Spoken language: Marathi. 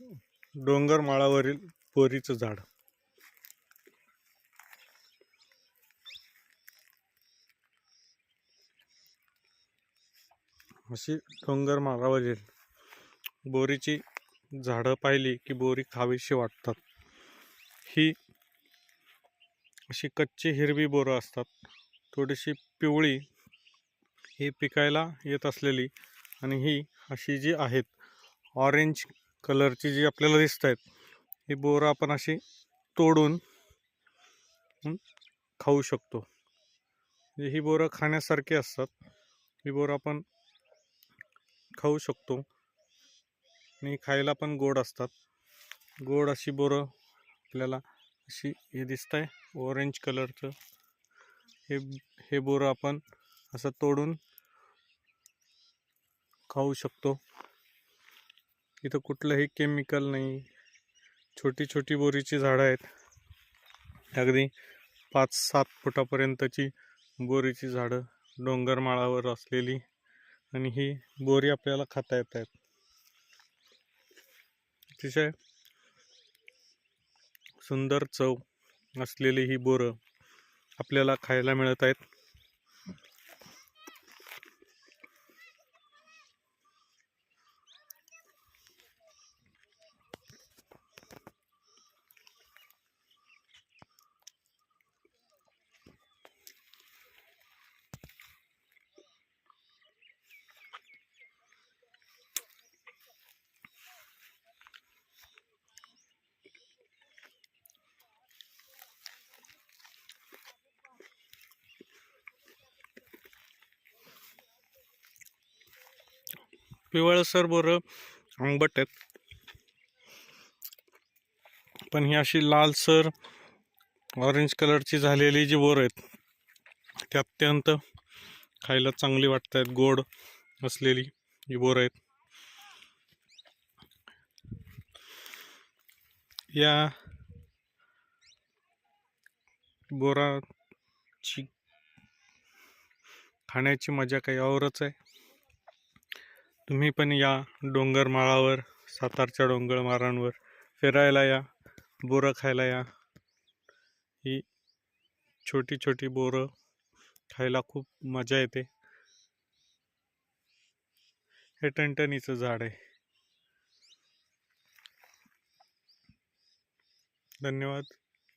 डोंगरमाळावरील बोरीचं झाड. अशी डोंगरमाळावरील बोरीची झाडं पाहिली की बोरी खावीशी वाटतात. ही अशी कच्ची हिरवी बोरं असतात. थोडीशी पिवळी ही पिकायला येत असलेली आणि ही अशी जी आहेत ऑरेंज कलरची जी आपल्याला दिसत आहेत ही बोरं आपण अशी तोडून खाऊ शकतो. म्हणजे ही बोरं खाण्यासारखी असतात. ही बोरं आपण खाऊ शकतो. आणि खायला पण गोड असतात. गोड अशी बोरं आपल्याला अशी हे दिसत आहे ऑरेंज कलरचं हे हे बोरं आपण असं तोडून खाऊ शकतो. इथं कुठलंही केमिकल नाही. छोटी छोटी बोरीची झाडं आहेत. अगदी पाच सात फुटापर्यंतची बोरीची झाडं डोंगरमाळावर असलेली आणि ही बोरी आपल्याला खाता येत आहेत. अतिशय सुंदर चव असलेली ही बोरं आपल्याला खायला मिळत आहेत. पिवळसर बोरं आंबट आहेत. पण ही अशी लालसर ऑरेंज कलरची झालेली जी बोरं आहेत ते अत्यंत खायला चांगली वाटत आहेत गोड असलेली ही बोरं आहेत. या बोराची खाण्याची मजा काही औरच आहे. तुम्ही पण या डोंगरमाळावर सातारच्या डोंगरमाळांवर फिरायला या बोरं खायला या. ही छोटी छोटी बोरं खायला खूप मजा येते. हे टणटणीचं झाड आहे. धन्यवाद.